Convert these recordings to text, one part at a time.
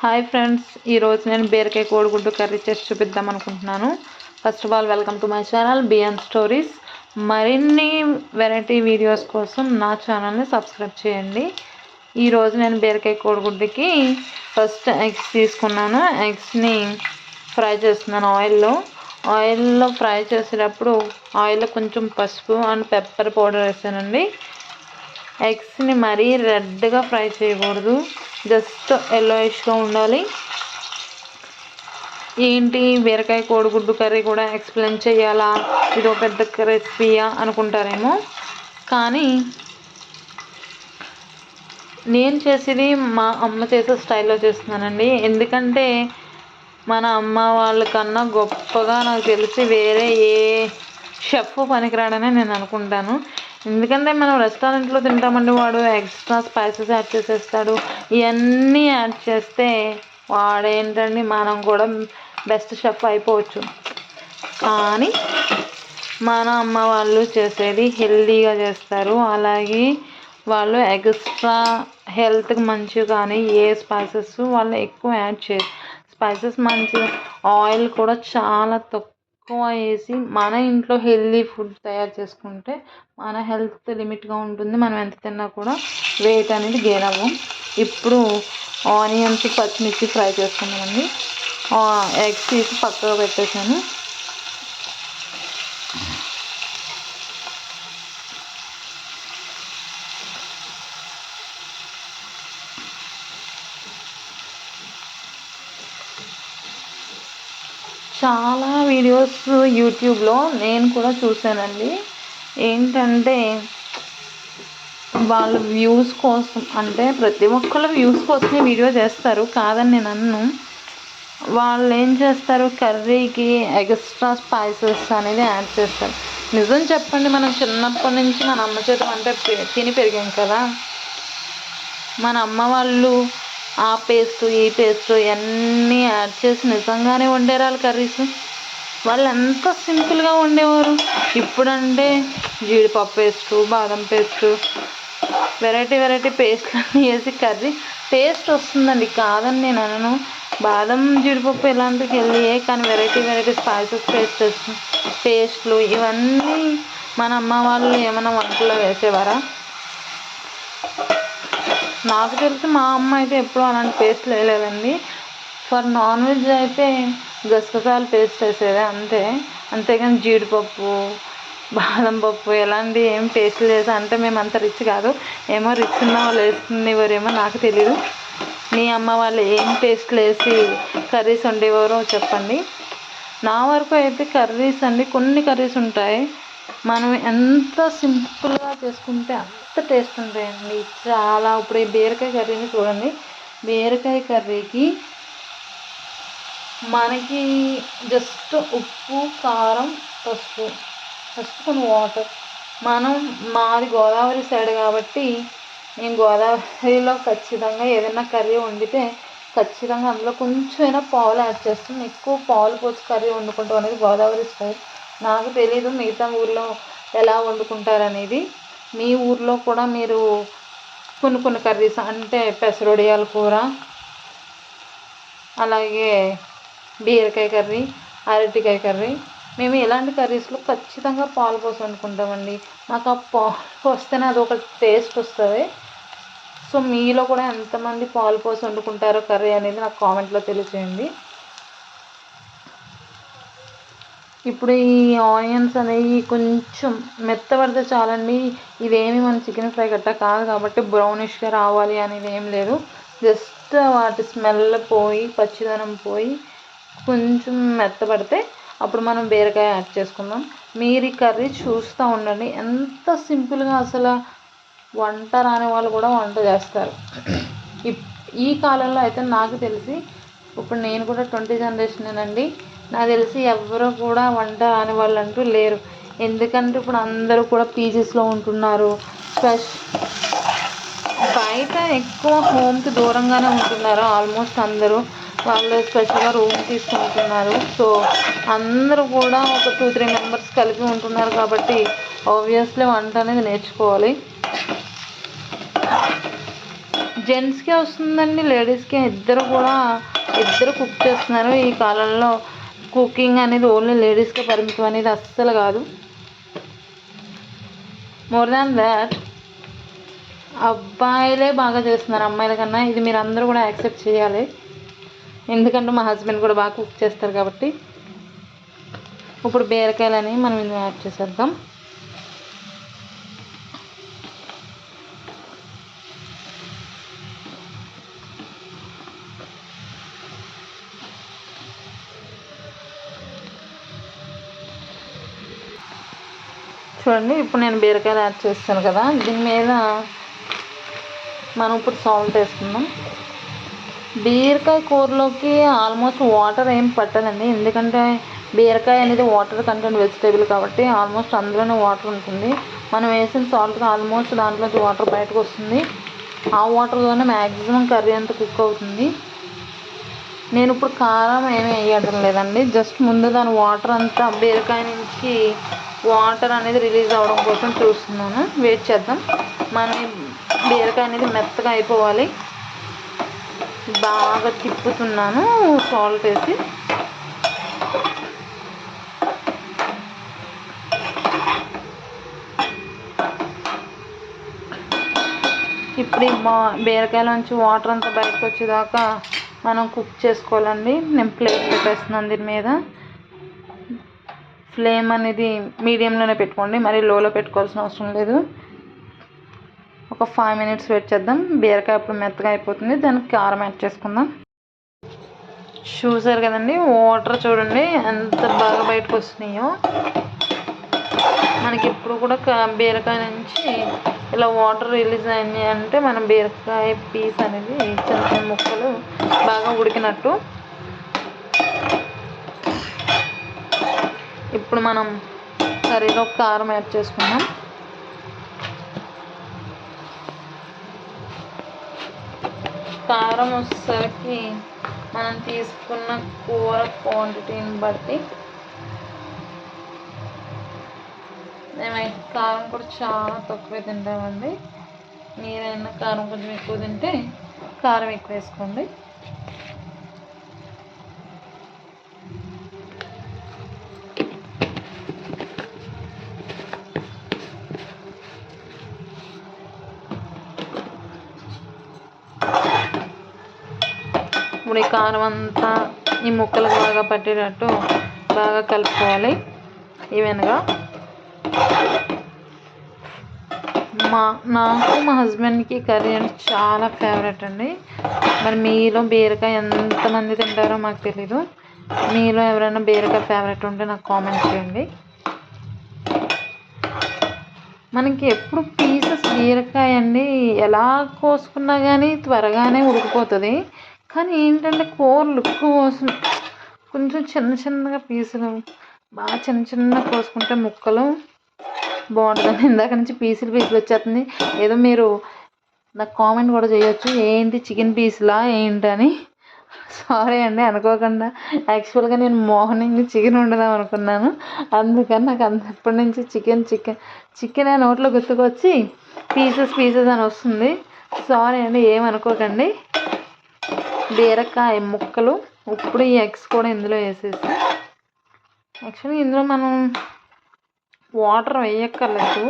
Hi friends ఈరోజు నేను బీరకాయ కోడిగుడ్డు కర్రీ చేసి చూపిద్దాం అనుకుంటున్నాను. First of all welcome to my channel B N stories మరిన్ని వెరైటీ వీడియోస్ కోసం నా ఛానల్ని సబ్స్క్రైబ్ చేయండి. ఈరోజు నేను బీరకాయ కోడిగుడ్డుకి ఫస్ట్ ఎగ్స్ తీసుకున్నాను. ఎగ్స్ని ఫ్రై చేస్తున్నాను ఆయిల్లో ఆయిల్లో ఫ్రై చేసేటప్పుడు ఆయిల్లో కొంచెం పసుపు అండ్ పెప్పర్ పౌడర్ వేసానండి. ఎగ్స్ని మరీ రెడ్గా ఫ్రై చేయకూడదు. జస్ట్ ఎల్లోయిష్గా ఉండాలి. ఏంటి? బీరకాయ కోడిగుడ్డు కర్రీ కూడా ఎక్స్ప్లెయిన్ చేయాలా? ఇది ఒక పెద్ద రెసిపీయా అనుకుంటారేమో. కానీ నేను చేసేది మా అమ్మ చేసే స్టైల్లో చేస్తున్నానండి. ఎందుకంటే మన అమ్మ వాళ్ళకన్నా గొప్పగా నాకు తెలిసి వేరే ఏ షెఫ్ పనికిరాడని నేను అనుకుంటాను. ఎందుకంటే మనం రెస్టారెంట్లో తింటామండి వాడు ఎక్స్ట్రా స్పైసెస్ యాడ్ చేసేస్తాడు. ఇవన్నీ యాడ్ చేస్తే వాడేంటండి మనం కూడా బెస్ట్ షెఫ్ అయిపోవచ్చు. కానీ మన అమ్మ వాళ్ళు చేసేది హెల్దీగా చేస్తారు. అలాగే వాళ్ళు ఎక్స్ట్రా హెల్త్కి మంచివి కానీ ఏ స్పైసెస్ వాళ్ళు ఎక్కువ యాడ్ చేయరు స్పైసెస్ మంచి ఆయిల్ కూడా చాలా తక్కువ ఎక్కువ వేసి మన ఇంట్లో హెల్దీ ఫుడ్ తయారు చేసుకుంటే మన హెల్త్ లిమిట్గా ఉంటుంది. మనం ఎంత తిన్నా కూడా వెయిట్ అనేది గెయిన్ అవ్వం. ఇప్పుడు ఆనియన్స్ పచ్చిమిర్చి ఫ్రై చేసుకున్నామండి ఎగ్స్ తీసి పక్కగా పెట్టేసాను చాలా వీడియోస్ యూట్యూబ్లో నేను కూడా చూశానండి. ఏంటంటే వాళ్ళు వ్యూస్ కోసం అంటే ప్రతి ఒక్కళ్ళు వ్యూస్ కోసమే వీడియో చేస్తారు. కాదని నేను అన్ను వాళ్ళు ఏం చేస్తారు? కర్రీకి ఎక్స్ట్రా స్పైసెస్ అనేది యాడ్ చేస్తారు. నిజం చెప్పండి మనం చిన్నప్పటి నుంచి మన అమ్మ చేత అంటే తిని పెరిగాం కదా. మన అమ్మ వాళ్ళు ఆ పేస్ట్ ఈ పేస్ట్ ఇవన్నీ యాడ్ చేసి నిజంగానే వండేరాలి కర్రీస్. వాళ్ళు ఎంత సింపుల్గా వండేవారు. ఇప్పుడంటే జీడిపప్పు పేస్ట్ బాదం పేస్ట్ వెరైటీ వెరైటీ పేస్ట్లు అన్నీ వేసి కర్రీ. టేస్ట్ వస్తుందండి కాదని నేను అనను. బాదం జీడిపప్పు ఇలాంటికి వెళ్ళియే కానీ వెరైటీ వెరైటీ స్పైసెస్ పేస్టెస్ పేస్ట్లు ఇవన్నీ మన అమ్మ వాళ్ళు ఏమైనా వంటలో వేసేవారా? నాకు తెలిసి మా అమ్మ అయితే ఎప్పుడూ అలాంటి పేస్ట్ వేయలేదండి. ఫర్ నాన్ వెజ్ అయితే గసగసాలు పేస్ట్ వేసేది అంతే. అంతేగాని జీడిపప్పు బాదం పప్పు ఎలాంటి ఏం పేస్ట్లు చేసి అంటే మేము అంత రిచ్ కాదు. ఏమో రిచ్ ఉన్న వాళ్ళు వేసుకునేవారేమో నాకు తెలియదు మీ అమ్మ వాళ్ళు ఏం పేస్ట్లు వేసి కర్రీస్ వండేవారో చెప్పండి. నా వరకు అయితే కర్రీస్ అండి కొన్ని కర్రీస్ ఉంటాయి. మనం ఎంత సింపుల్గా చేసుకుంటే అంత టేస్ట్ ఉంటాయండి. చాలా ఇప్పుడు ఈ బీరకాయ కర్రీని చూడండి. బీరకాయ కర్రీకి మనకి జస్ట్ ఉప్పు కారం పసుపు. పసుపు కొన్ని వాటర్. మనం మాది గోదావరి సైడ్ కాబట్టి నేను గోదావరిలో ఖచ్చితంగా ఏదైనా కర్రీ వండితే ఖచ్చితంగా అందులో కొంచెమైనా పాలు యాడ్ చేస్తాం. ఎక్కువ పాలు పోసి కర్రీ వండుకుంటాం అనేది గోదావరి స్టైల్. నాకు తెలీదు మిగతా ఊర్లో ఎలా వండుకుంటారనేది. మీ ఊర్లో కూడా మీరు కొన్ని కొన్ని కర్రీస్ అంటే పెసరొడియాల కూర అలాగే బీరకాయ కర్రీ అరటికాయ కర్రీ. మేము ఇలాంటి కర్రీస్లో ఖచ్చితంగా పాలు పోసి వండుకుంటామండి. మాకు ఆ పాలు పోస్తేనే అది ఒక టేస్ట్ వస్తుంది. సో మీలో కూడా ఎంతమంది పాలు పోసి వండుకుంటారో కర్రీ అనేది నాకు కామెంట్లో తెలియజేయండి ఇప్పుడు ఈ ఆనియన్స్ అనేవి కొంచెం మెత్తబడితే చాలండి. ఇవేమి మన చికెన్ ఫ్రై గట్టా కాదు కాబట్టి బ్రౌనిష్గా రావాలి అనేది ఏం లేదు. జస్ట్ వాటి స్మెల్ పోయి పచ్చిదనం పోయి కొంచెం మెత్తబడితే అప్పుడు మనం బీరకాయ యాడ్ చేసుకుందాం. మీరు ఈ కర్రీ చూస్తూ ఉండండి. ఎంత సింపుల్గా అసలు వంట రాని వాళ్ళు కూడా వంట చేస్తారు. ఈ కాలంలో అయితే నాకు తెలిసి ఇప్పుడు నేను కూడా ట్వంటీ జనరేషనేనండి. నాకు తెలిసి ఎవరు కూడా వంట రాని వాళ్ళు అంటూ లేరు. ఎందుకంటే ఇప్పుడు అందరూ కూడా పీజీస్లో ఉంటున్నారు. స్పెష్ బయట ఎక్కువ హోమ్కి దూరంగానే ఉంటున్నారు. ఆల్మోస్ట్ అందరూ వాళ్ళు స్పెషల్గా రూమ్ తీసుకుంటున్నారు. సో అందరూ కూడా ఒక టూ త్రీ మెంబర్స్ కలిపి ఉంటున్నారు కాబట్టి ఆబ్వియస్లీ వంట అనేది నేర్చుకోవాలి. జెంట్స్కే వస్తుందండి లేడీస్కి ఇద్దరు కూడా ఇద్దరు కుక్ చేస్తున్నారు ఈ కాలంలో. కుకింగ్ అనేది ఓన్లీ లేడీస్కే పరిమితం అనేది అస్సలు కాదు. మోర్ దాన్ దాట్ అబ్బాయిలే బాగా చేస్తున్నారు. అమ్మాయిల కన్నా ఇది మీరు అందరూ కూడా యాక్సెప్ట్ చేయాలి. ఎందుకంటే మా హస్బెండ్ కూడా బాగా కుక్ చేస్తారు కాబట్టి. ఇప్పుడు బీరకాయలని మనం ఇందులో యాడ్ చేసేద్దాం. చూడండి ఇప్పుడు నేను బీరకాయలు యాడ్ చేస్తాను కదా. దీని మీద మనం ఇప్పుడు సాల్ట్ వేసుకుందాం. బీరకాయ కూరలోకి ఆల్మోస్ట్ వాటర్ ఏం పట్టదండి. ఎందుకంటే బీరకాయ అనేది వాటర్ కంటెంట్ వెజిటేబుల్ కాబట్టి ఆల్మోస్ట్ అందులోనే వాటర్ ఉంటుంది. మనం వేసిన సాల్ట్కి ఆల్మోస్ట్ దాంట్లోంచి వాటర్ బయటకు వస్తుంది. ఆ వాటర్లోనే మ్యాక్సిమం కర్రీ అంతా కుక్ అవుతుంది. నేను ఇప్పుడు కారం ఏమి వేయడం లేదండి. జస్ట్ ముందు దాని వాటర్ అంతా బీరకాయ నుంచి వాటర్ అనేది రిలీజ్ అవ్వడం కోసం చూస్తున్నాను. వెయిట్ చేద్దాం. మన బీరకాయ అనేది మెత్తగా అయిపోవాలి. బాగా తిప్పుతున్నాను. సాల్ట్ వేసి. ఇప్పుడు ఈ మా బీరకాయలోంచి వాటర్ అంతా బయటకు వచ్చేదాకా మనం కుక్ చేసుకోవాలండి. నేను ప్లేట్ పెట్టేస్తున్నాను దీని మీద. ఫ్లేమ్ అనేది మీడియంలోనే పెట్టుకోండి. మరి లోలో పెట్టుకోవాల్సిన అవసరం లేదు. ఒక ఫైవ్ మినిట్స్ వెయిట్ చేద్దాం. బీరకాయ అప్పుడు మెత్తగా అయిపోతుంది. దానికి కారం యాడ్ చేసుకుందాం. చూసారు కదండి? వాటర్ చూడండి. ఎంత బాగా బయటకు వస్తున్నాయో. మనకి ఇప్పుడు కూడా బీరకాయ నుంచి ఇలా వాటర్ రిలీజ్ అయింది అంటే మనం బీరకాయ పీస్ అనేది చిన్న చిన్న ముక్కలు బాగా ఉడికినట్టు. ఇప్పుడు మనం కర్రీలో కారం యాడ్ చేసుకున్నాం కారం వచ్చేసరికి మనం తీసుకున్న కూర క్వాంటిటీని బట్టి మేమైతే కారం కూడా చాలా తక్కువే తింటామండి. మీరైనా కారం కొంచెం ఎక్కువ తింటే కారం ఎక్కువ వేసుకోండి. ఇప్పుడు ఈ కారం అంతా ఈ ముక్కలకు బాగా పట్టేటట్టు బాగా కలుపుకోవాలి. ఈవెన్గా మా నాకు మా హస్బెండ్కి కర్రీ అంటే చాలా ఫేవరెట్ అండి. మరి మీలో బీరకాయ ఎంతమంది తింటారో మాకు తెలీదు. మీలో ఎవరైనా బీరకాయ ఫేవరెట్ ఉంటే నాకు కామెంట్ చేయండి. మనకి ఎప్పుడు పీసెస్ బీరకాయ అండి ఎలా కోసుకున్నా కానీ త్వరగానే ఉడికిపోతుంది. కానీ ఏంటంటే కూరలు ఎక్కువ కోసం కొంచెం చిన్న చిన్నగా పీసులు బాగా చిన్న చిన్న కోసుకుంటే ముక్కలు బాగుంటుందని ఇందాక నుంచి పీసులు పీసులు వచ్చేస్తుంది. ఏదో మీరు నాకు కామెంట్ కూడా చేయొచ్చు. ఏంటి చికెన్ పీసులా ఏంటని సారీ అండి అనుకోకుండా. యాక్చువల్గా నేను మార్నింగ్ చికెన్ వండుదాం అనుకున్నాను. అందుకని నాకు అంతప్పటి నుంచి చికెన్ చికెన్ చికెన్ నోట్లో గుర్తుకొచ్చి పీసెస్ పీసెస్ అని వస్తుంది. సారీ అండి ఏమనుకోకండి బీరకాయ ముక్కలు. ఇప్పుడు ఈ ఎగ్స్ కూడా ఇందులో వేసేసి. యాక్చువల్గా ఇందులో మనం వాటర్ వేయక్కర్లేదు.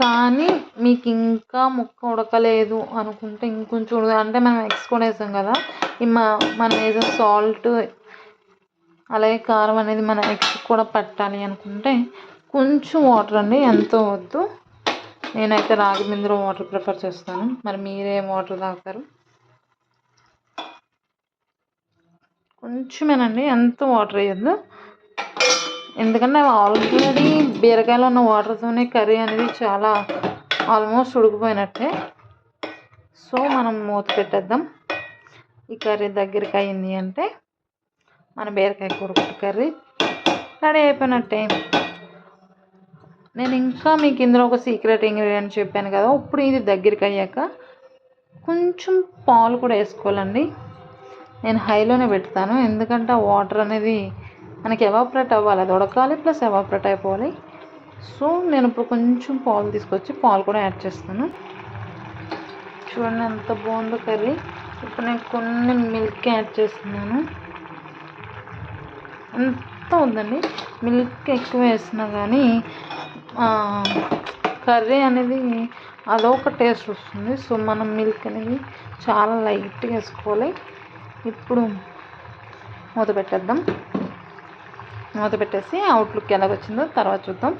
కానీ మీకు ఇంకా ముక్క ఉడకలేదు అనుకుంటే ఇంకొంచెం ఉడక అంటే మనం ఎగ్స్ కూడా వేసాం కదా మా మనం వేసిన సాల్ట్ అలాగే కారం అనేది మన ఎగ్స్ కూడా పట్టాలి అనుకుంటే కొంచెం వాటర్ అండి ఎంతో వద్దు. నేనైతే రాగి బిందులో వాటర్ ప్రిఫర్ చేస్తాను. మరి మీరేం వాటర్ తాగుతారు? కొంచెమేనండి ఎంత వాటర్ వేయద్దు. ఎందుకంటే ఆల్రెడీ బీరకాయలో ఉన్న వాటర్తోనే కర్రీ అనేది చాలా ఆల్మోస్ట్ ఉడికిపోయినట్టే. సో మనం మూత పెట్టేద్దాం. ఈ కర్రీ దగ్గరికి అయింది అంటే మన బీరకాయ కూర కర్రీ రెడీ అయిపోయినట్టే. నేను ఇంకా మీకు ఇందులో ఒక సీక్రెట్ ఇంగ్రీడియంట్ చెప్పాను కదా ఇప్పుడు ఇది దగ్గరికి అయ్యాక కొంచెం పాలు కూడా వేసుకోవాలండి. నేను హైలోనే పెడతాను ఎందుకంటే ఆ వాటర్ అనేది మనకి ఎవాపరేట్ అవ్వాలి అది ఉడకాలి ప్లస్ ఎవాపరేట్ అయిపోవాలి. సో నేను ఇప్పుడు కొంచెం పాలు తీసుకొచ్చి పాలు కూడా యాడ్ చేస్తాను. చూడండి ఎంత బాగుందో కర్రీ. ఇప్పుడు నేను కొన్ని మిల్క్ యాడ్ చేస్తున్నాను. ఎంత ఉందండి? మిల్క్ ఎక్కువ వేసినా కానీ కర్రీ అనేది అదొక టేస్ట్ వస్తుంది. సో మనం మిల్క్ అనేది చాలా లైట్గా వేసుకోవాలి. ఇప్పుడు మూత పెట్టేద్దాం. మూత పెట్టేసి అవుట్లుక్ ఎలా వచ్చిందో తర్వాత చూద్దాం.